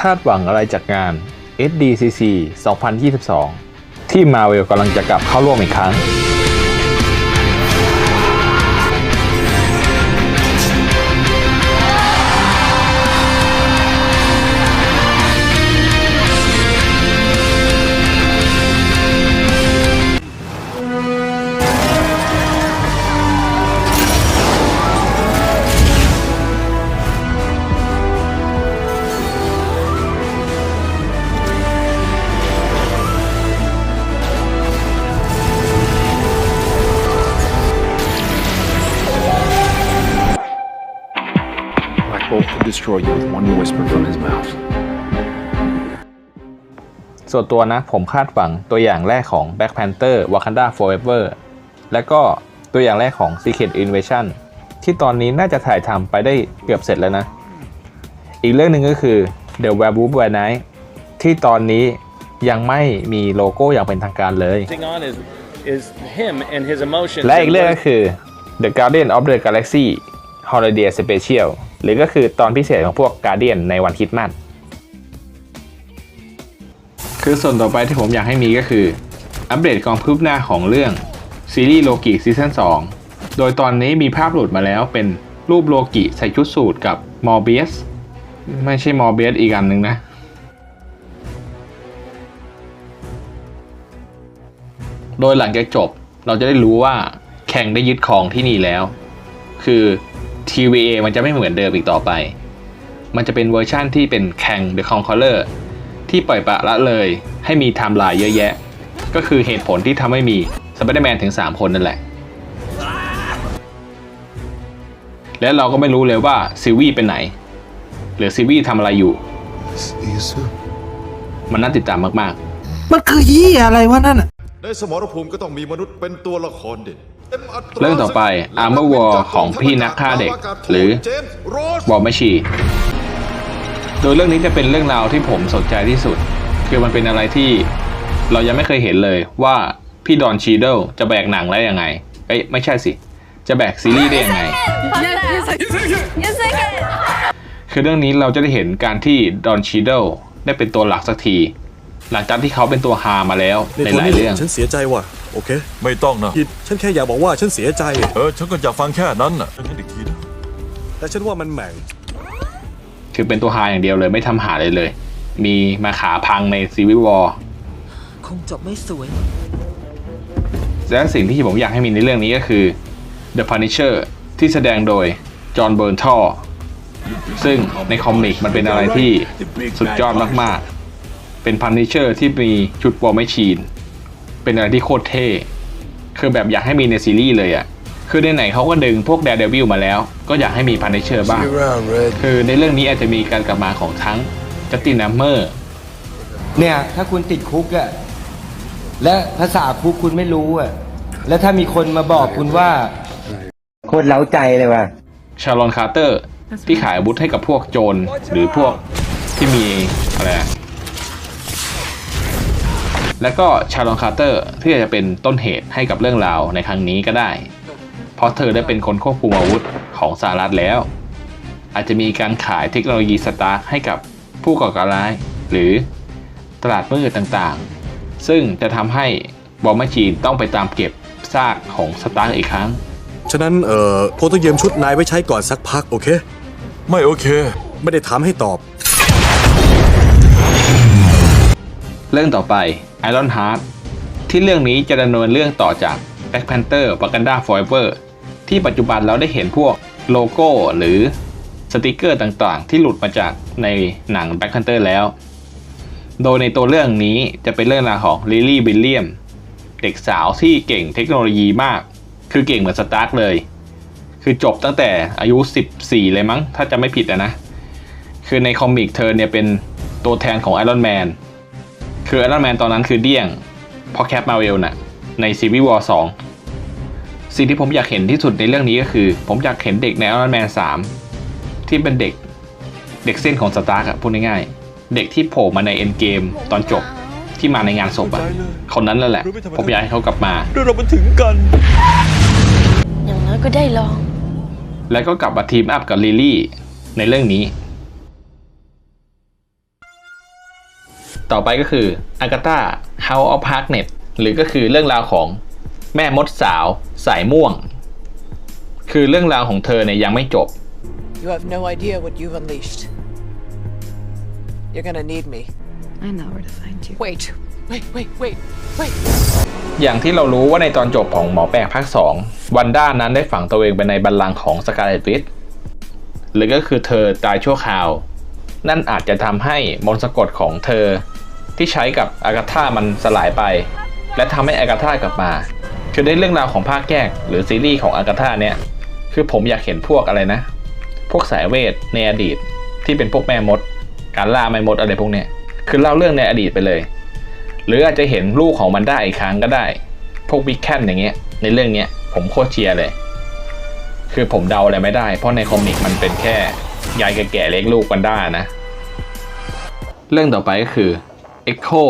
คาดหวังอะไรจากงาน SDCC 2022 ที่มาเวลกำลังจะกลับเข้าร่วมอีกครั้ง destroy you with one whisper from his mouth. ส่วนตัวนะ ผมคาดหวังตัวอย่างแรกของ Black Panther Wakanda Forever และก็ตัวอย่างแรกของ Secret Invasion ที่ตอนนี้น่าจะถ่ายทำไปได้เกือบเสร็จแล้วนะ อีกเรื่องหนึ่งก็คือ The Werewolf by Night ที่ตอนนี้ยังไม่มีโลโก้อย่างเป็นทางการเลย Thing on is is him and his emotions. และอีก and เรื่อง what- ก็คือ The Guardian of the Galaxy Holiday Special หรือก็คือตอนพิเศษของพวก Guardian ในวันคริสต์มาสคือส่วนต่อไปที่ผมอยากให้มีก็คือ อัปเดตความคืบหน้าของเรื่องซีรีส์โลกิซีซั่น2 โดยตอนนี้มีภาพหลุดมาแล้วเป็นรูปโลกิใส่ชุดสูทกับมอร์เบียสไม่ใช่มอร์เบียสอีกอันหนึ่งนะ โดยหลังจากจบเราจะได้รู้ว่าแข่งได้ยึดครองที่นี่แล้ว คือ TVA มันจะไม่เหมือนเดิมอีกต่อไป มันจะเป็นเวอร์ชั่นที่เป็นแข่ง The Conqueror ที่ปล่อยปละละเลย ให้มีไทม์ไลน์เยอะแยะ ก็คือเหตุผลที่ทำให้มีสไปเดอร์แมนถึง 3 คนนั่นแหละ และเราก็ไม่รู้เลยว่าซิวี่เป็นไหน หรือซิวี่ทำอะไรอยู่ มันน่าติดตามมากๆ มันคือยี่อะไรวะนั่นอะในสมรภูมิก็ต้องมีมนุษย์เป็นตัวละครเด่นต็มต เรื่องต่อไป Armor War ของพี่นักฆ่าเด็ก หรือเจมส์โรสบอมไม่ชีโดยเรื่องนี้จะเป็นเรื่องราวที่ผมสนใจที่สุด คือมันเป็นอะไรที่เรายังไม่เคยเห็นเลยว่าพี่ดอนชีเดลจะแบกหนังได้ยังไง เอ้ยไม่ใช่สิ จะแบกซีรีส์ได้ยังไง Yes, I can. คือเรื่องนี้เราจะได้เห็นการที่ดอนชีเดลได้เป็นตัวหลักสักที หลังจากที่เขาเป็นตัวฮามาแล้วในหลายเรื่อง ฉันเสียใจว่ะ โอเคไม่ต้องนะ ผิดฉันแค่อยากบอกว่าฉันเสียใจ เออ ฉันก็อยากฟังแค่นั้นน่ะฉันอีกทีนะแต่ฉันว่ามันแหม่งคือเป็นตัวฮาอย่างเดียวเลยไม่ทำหาเลยเลย มีมาขาพังในซีวิวอคงจบไม่สวย และสิ่งที่ผมอยากให้มีในเรื่องนี้ก็คือ The Punisher ที่แสดงโดยจอห์นเบิร์นทอซึ่งในคอมิกมันเป็นอะไรที่สุดยอดมากๆ เป็น Punisher ที่มีชุดวอร์แมชชีน เป็นอะไรที่โคตรเท่ คือแบบอยากให้มีในซีรีส์เลยอะคือในไหนๆเขาก็ดึงพวก Daredevil มาแล้ว ก็อยากให้มี Punisher บ้าง คือในเรื่องนี้อาจจะมีการกลับมาของทั้งจัสตินนัมเมอร์ เนี่ย ถ้าคุณติดคุกอะและภาษาคุกคุณไม่รู้อะแล้วถ้ามีคนมาบอกคุณว่า โคตรเล้าใจเลยว่ะ ชาลอนคาร์เตอร์ที่ขายอาวุธให้กับพวกโจรหรือพวกที่มีอะไรอะ แล้วก็ชาลอนคาร์เตอร์ที่อาจจะเป็นต้นเหตุให้กับเรื่องราวในครั้งนี้ก็ได้ เพราะเธอได้เป็นคนควบคุมอาวุธของสหรัฐแล้ว อาจจะมีการขายเทคโนโลยีสตาร์คให้กับผู้ก่อการร้าย หรือตลาดมืดต่างๆ ซึ่งจะทำให้บอมมาจีนต้องไปตามเก็บซากของสตาร์คอีกครั้ง ฉะนั้นเอ่อคงต้องยืมชุดนายไว้ใช้ก่อนสักพักโอเค ไม่โอเค ไม่ได้ถามให้ตอบ เรื่องต่อไป Iron Heart ที่เรื่องนี้จะดำเนินเรื่องต่อจาก Black Panther Wakanda Forever ที่ปัจจุบันเราได้เห็นพวกโลโก้หรือสติกเกอร์ต่างๆ ที่หลุดมาจากในหนัง Black Panther แล้ว โดยในตัวเรื่องนี้จะเป็นเรื่องราวของลิลลี่บิลเลียมเด็กสาวที่เก่งเทคโนโลยีมาก คือเก่งเหมือนสตาร์กเลย คือจบตั้งแต่อายุ 14 เลยมั้ง ถ้าจะไม่ผิดอะนะ คือในคอมิกเธอเนี่ยเป็นตัวแทนของไอรอนแมน คือไอรอนแมนตอนนั้นคือเดี้ยงเพราะแคปมาเวลน่ะในซีวีวอร์สสิ่งที่ผมอยากเห็นที่สุดในเรื่องนี้ก็คือ ผมอยากเห็นเด็กในไอรอนแมนสามที่เป็นเด็กเด็กเส้นของสตาร์กอะพูดง่ายๆ เด็กที่โผล่มาในเอ็นเกมตอนจบที่มาในงานศพอะคนนั้นนั่นแหละ ผมอยากให้เขากลับมาเรามันถึงกัน อย่างน้อยก็ได้ลอง แล้วก็กลับมาทีมอัพกับลิลลี่ในเรื่องนี้ ต่อไปก็คืออากา h a House of Harkness หรือก็คือเรื่องราวของแม่มดสาวสายม่วง คือเรื่องราวของเธอเนี่ยยังไม่จบ You have no idea what you've unleashed. You're gonna need me. I know where to find you. Wait, wait, wait, wait, wait. อย่างที่เรารู้ว่าในตอนจบของหมอแปลกภาค 2 วันด้านั้นได้ฝังตัวเองไปในบัลลังก์ของสกาเลตวิทหรือก็คือเธอตายชั่วคราว นั่นอาจจะทำให้มนต์สะกดของเธอ ที่ใช้กับอากาธามันสลายไป และทำให้อากาธากลับมา คือในเรื่องราวของภาคแยกหรือซีรีส์ของอากาธาเนี่ยคือผมอยากเห็นพวกอะไรนะ พวกสายเวทในอดีตที่เป็นพวกแม่มด การล่าแม่มดอะไรพวกเนี้ยคือเล่าเรื่องในอดีตไปเลย หรืออาจจะเห็นลูกของมันได้อีกครั้งก็ได้ พวกบิ๊กแคนอย่างเงี้ยในเรื่องเนี้ยผมโคตรเชียร์เลย คือผมเดาอะไรไม่ได้ เพราะในคอมิกมันเป็นแค่ยายแก่ๆเลี้ยงลูกกันได้นะ เรื่องต่อไปก็คือ Echo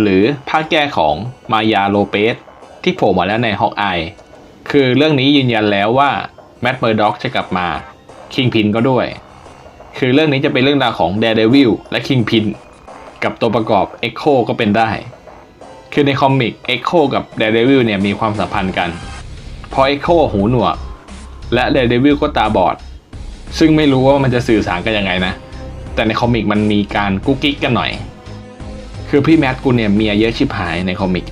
หรือภาคแก้ของมายาโลเปสที่โผล่มาแล้วในฮอกอายคือเรื่องนี้ยืนยันแล้วว่าแมดเมอร์ด็อกจะกลับมาคิงพินก็ด้วย คือเรื่องนี้จะเป็นเรื่องราวของ Daredevil และ Kingpin กับตัวประกอบ Echo ก็เป็นได้ คือในคอมิก Echo กับ Daredevil เนี่ยมีความสัมพันธ์กัน เพราะ Echo หูหนวก และ Daredevil ก็ตาบอด ซึ่งไม่รู้ว่ามันจะสื่อสารกันยังไงนะ แต่ในคอมิกมันมีการกุ๊กกิ๊กกันหน่อย คือพี่แมทกูเนี่ยเมียเยอะชิบหายในคอมิก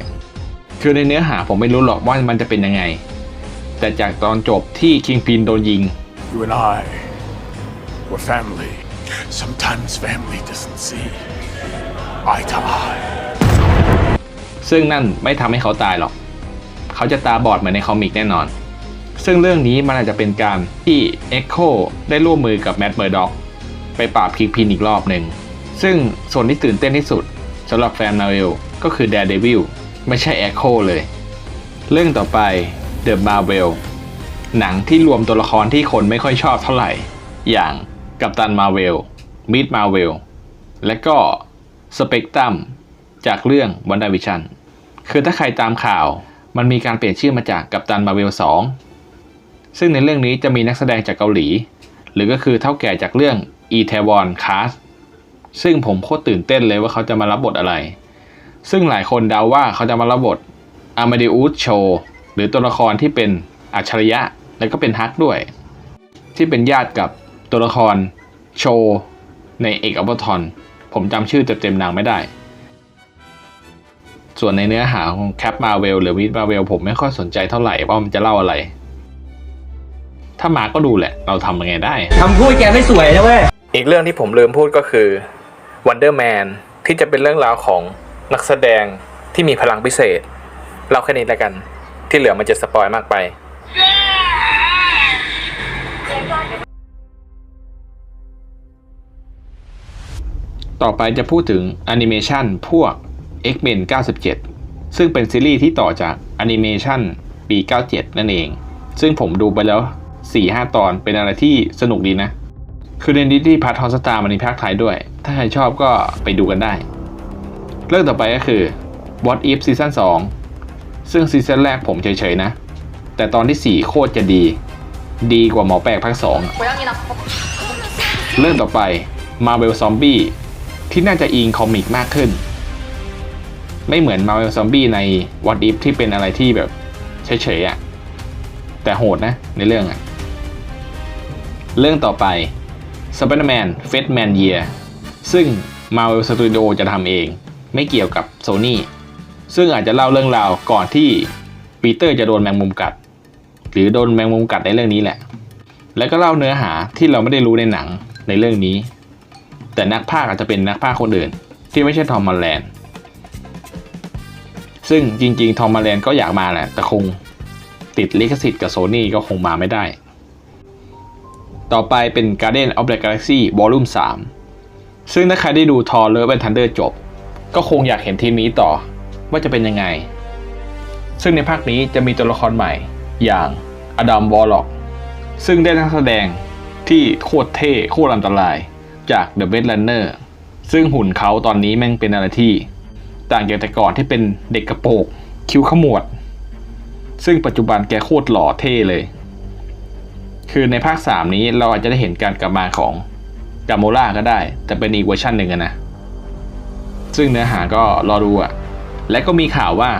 คือในเนื้อหาผมไม่รู้หรอกว่ามันจะเป็นยังไง แต่จากตอนจบที่คิงพินโดนยิง You and I were family. Sometimes family doesn't see eye to eye. ซึ่งนั่นไม่ทำให้เขาตายหรอก เขาจะตาบอดเหมือนในคอมิกแน่นอน ซึ่งเรื่องนี้มันอาจจะเป็นการที่ Echo ได้ร่วมมือกับแม d เมอร์ด็อกไปปราบคิงพินอีกรอบหนึ่ง ซึ่งส่วนที่ตื่นเต้นที่สุด สำหรับแฟนมาเวลก็คือ Daredevil ไม่ใช่ Echo เลย เรื่องต่อไป The Marvel หนังที่รวมตัวละครที่คนไม่ค่อยชอบเท่าไหร่ อย่างกัปตันมาเวลมิดมาเวลและก็สเปกตรัมจากเรื่องวันดาวิชันคือถ้าใครตามข่าวมันมีการเปลี่ยนชื่อมาจากกัปตันมาเวล2ซึ่งในเรื่องนี้จะมีนักแสดงจากเกาหลี หรือก็คือเท่าแก่จากเรื่อง e t a w o n Cast ซึ่งผมโคตรตื่นเต้นเลยว่าเขาจะมารับบทอะไร ซึ่งหลายคนเดาว่าเขาจะมารับบทอามา d ด u s โชหรือตัวละครที่เป็นอัจฉริยะและก็เป็นฮักด้วย ที่เป็นญาติกับตัวละครโชในเอกอัปทอนผมจำชื่อเต็มๆนางไม่ได้ ส่วนในเนื้อหาของแคปมาเวลหรือวิดมาเวลผมไม่ค่อยสนใจเท่าไหร่ว่ามันจะเล่าอะไร ถ้ามาก็ดูแหละ เราทำยังไงได้ คำพูดแกไม่สวยนะเว้ย อีกเรื่องที่ผมลืมพูดก็คือ Wonder Man ที่จะเป็นเรื่องราวของนักแสดงที่มีพลังพิเศษเล่าแค่นี้แล้วกัน ที่เหลือมันจะสปอยมากไป ต่อไปจะพูดถึงแอนิเมชันพวก X-Men 97 ซึ่งเป็นซีรีส์ที่ต่อจากแอนิเมชันปี 97 นั่นเอง ซึ่งผมดูไปแล้ว 4-5 ตอนเป็นอะไรที่สนุกดีนะ คือในดิสนีย์พัทฮอสตามันมีภาคไทยด้วย ถ้าใครชอบก็ไปดูกันได้ เรื่องต่อไปก็คือ What If ซีซั่น2ซึ่งซีซั่นแรกผมเฉยๆนะ แต่ตอนที่ 4 โคตรจะดี ดีกว่าหมอแปลกภาค2อะเรื่องต่อไป Marvel Zombie ที่น่าจะอิงคอมิกมากขึ้น ไม่เหมือน Marvel Zombie ใน What If ที่เป็นอะไรที่แบบเฉยๆอะแต่โหดนะในเรื่องอะเรื่องต่อไป Spider-Man f a t Man Year ซึ่ง Marvel Studio จะทำเอง ไม่เกี่ยวกับ Sony ซึ่งอาจจะเล่าเรื่องราวก่อนที่ปีเตอร์จะโดนแมงมุมกัด หรือโดนแมงมุมกัดในเรื่องนี้แหละ แล้วก็เล่าเนื้อหาที่เราไม่ได้รู้ในหนังในเรื่องนี้ แต่นักพากย์อาจจะเป็นนักพากย์คนอื่น ที่ไม่ใช่ทอมมาแลนด์ซึ่งจริงๆ ทอมมาแลนด์ก็อยากมาแหละ แต่คงติดลิขสิทธิ์กับโซนี่ก็คงมาไม่ได้ ต่อไปเป็น Guardian of the Galaxy Volume 3 ซึ่งถ้าใครได้ดู Thor Love and Thunder จบ ก็คงอยากเห็นทีมนี้ต่อว่าจะเป็นยังไง ซึ่งในภาคนี้จะมีตัวละครใหม่ อย่างอดัมวอลล็อกซึ่งได้นักแสดงที่โคตรเท่โคตรอันตรายจาก The b e d Runner ซึ่งหุ่นเขาตอนนี้แม่งเป็นอะไรที่ ต่างจากแต่ก่อนที่เป็นเด็กกระโปงคิ้วขมวด ซึ่งปัจจุบันแกโคตรหล่อเท่เลย คือในภาค 3 นี้เราอาจจะได้เห็นการกลับมาของ กาโมล่าก็ได้ แต่เป็นอีกเวอร์ชันหนึ่งอะนะ ซึ่งเนื้อหาก็รอดูอะและก็มีข่าวว่า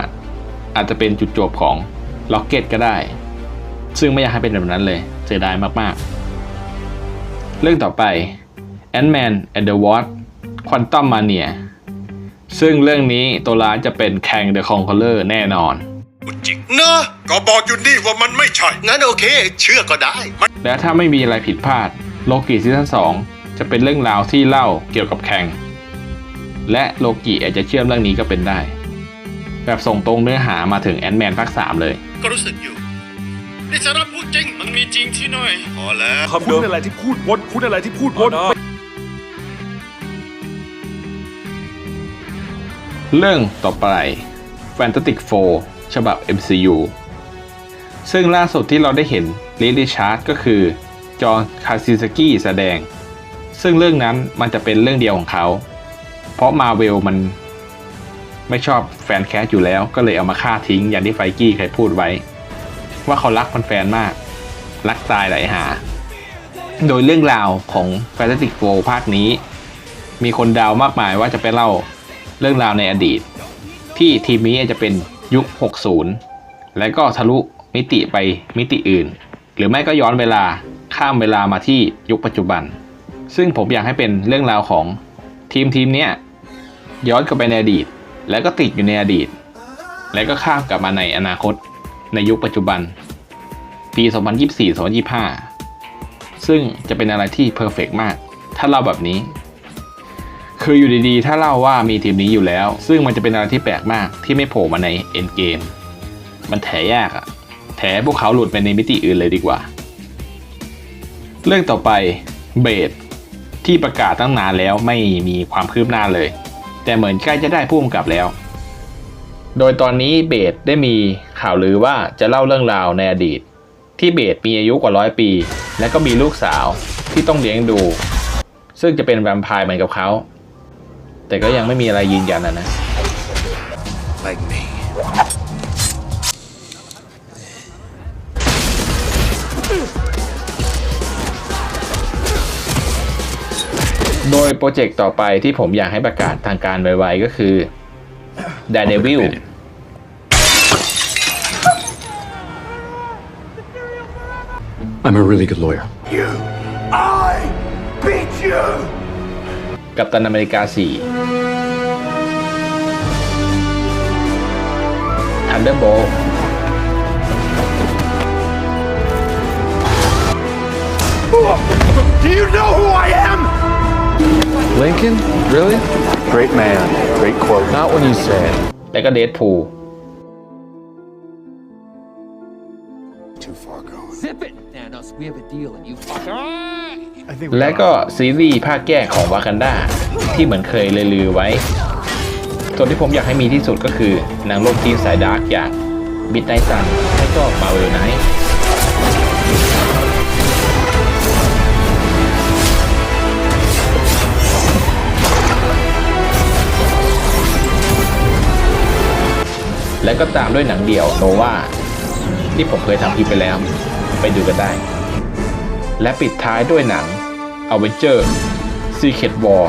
อาจจะเป็นจุดจบของล็อกเก็ตก็ได้ ซึ่งไม่อยากให้เป็นแบบนั้นเลยเสียดายมากๆ เรื่องต่อไป Ant-Man and the Wasp Quantum Mania ซึ่งเรื่องนี้ตัวร้ายจะเป็นแคงเดอะคองคอเลอร์แน่นอนเนอะก็บอกอยู่นี่ว่ามันไม่ใช่ งั้นโอเค เชื่อก็ได้ และถ้าไม่มีอะไรผิดพลาด โลกิซีซั่น2 จะเป็นเรื่องราวที่เล่าเกี่ยวกับแคงและโลกิอาจจะเชื่อมเรื่องนี้ก็เป็นได้ แบบส่งตรงเนื้อหามาถึงแอน m แมนภาค3เลย ก็รู้สึกอยู่นี่สาระพูดจริง มันมีจริงที่หน่อยพอแล้วคำเดิมอะไรที่พูดวนคุณอะไรที่พูดวนนะเรื่องต่อไป Fantastic Four ฉบับ MCU ซึ่งล่าสุดที่เราได้เห็นลิลิชาร์ดก็คือ จอห์นคาซิสกี้แสดง ซึ่งเรื่องนั้นมันจะเป็นเรื่องเดียวของเขา เพราะมาเวลมันไม่ชอบแฟนแคสอยู่แล้วก็เลยเอามาฆ่าทิ้งอย่างที่ไฟกี้เคยพูดไว้ ว่าเขารักแฟนมาก รักตายหลายหา โดยเรื่องราวของ Fantastic Four ภาคนี้ มีคนดาวมากมายว่าจะไปเล่าเรื่องราวในอดีต ที่ทีมนี้อาจจะเป็นยุค 60 และก็ทะลุมิติไปมิติอื่น หรือไม่ก็ย้อนเวลาข้ามเวลามาที่ยุคปัจจุบัน ซึ่งผมอยากให้เป็นเรื่องราวของทีมทีมเนี้ยย้อนกลับไปในอดีต แล้วก็ติดอยู่ในอดีต แล้วก็ข้ามกลับมาในอนาคตในยุคปัจจุบัน ปี 2024-2025 ซึ่งจะเป็นอะไรที่เพอร์เฟกมาก ถ้าเล่าแบบนี้ คืออยู่ดีๆ ถ้าเล่าว่ามีทีมนี้อยู่แล้ว ซึ่งมันจะเป็นอะไรที่แปลกมากที่ไม่โผล่มาในเอ็นเกมมันแถยากอะแถพวกเขาหลุดไปในมิติอื่นเลยดีกว่า เรื่องต่อไปเบด ที่ประกาศตั้งนานแล้วไม่มีความคืบหน้าเลย แต่เหมือนใกล้จะได้ผู้กำกับแล้ว โดยตอนนี้เบดได้มีข่าวลือว่าจะเล่าเรื่องราวในอดีต ที่เบดมีอายุกว่าร้อยปี และก็มีลูกสาวที่ต้องเลี้ยงดู ซึ่งจะเป็นแวมไพร์เหมือนกับเขา แต่ก็ยังไม่มีอะไรยืนยันนะนะ โดยโปรเจกต์ต่อไปที่ผมอยากให้ประกาศทางการไวๆก็คือ Daredevil I'm a really good lawyer กับตันอเมริกา 4 Thunderbolt Lincoln really great man great quote not when you say it และก็ Deadpool Too far gone Zip it, Thanos. We have a deal, and you fuck. I think และก็ซีรีส์ภาคแก้ของวากันดาที่เหมือนเคยลือๆไว้ ส่วนที่ผมอยากให้มีที่สุดก็คือหนังโลกจีนสายดาร์กอย่างบิดไนซันและก็มาเวลไนท์ ก็ตามด้วยหนังเดี่ยวโนวาที่ผมเคยทำคลิปไปแล้ว ไปดูกันได้ และปิดท้ายด้วยหนัง a v e n g e r Secret War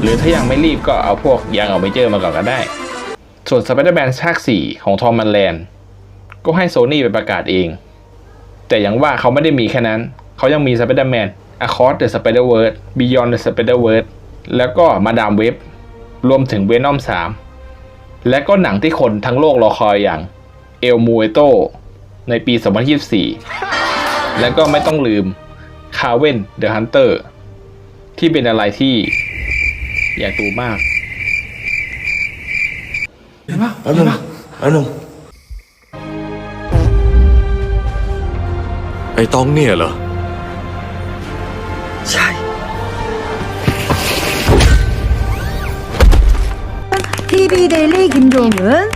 หรือถ้ายังไม่รีบก็เอาพวกยัง a v e n g e r มาก่อนก็ได้ ส่วน Spider-Man ภาค 4 ของทอมมันแลนก็ให้โซนี่ไปประกาศเอง แต่อย่างว่าเขาไม่ได้มีแค่นั้น เขายังมี Spider-Man Across the Spider-Verse Beyond the Spider-Verse แล้วก็มาดามเว็บรวมถึง Venom 3 และก็หนังที่คนทั้งโลกรอคอยอย่าง El Muerto ในปี 2024 และก็ไม่ต้องลืมคาเวนเดอะฮันเตอร์ที่เป็นอะไรที่อยากดูมากอันนึงอันนึงไอ้ต้องเนี่ยเหรอ TV 데일리 김종은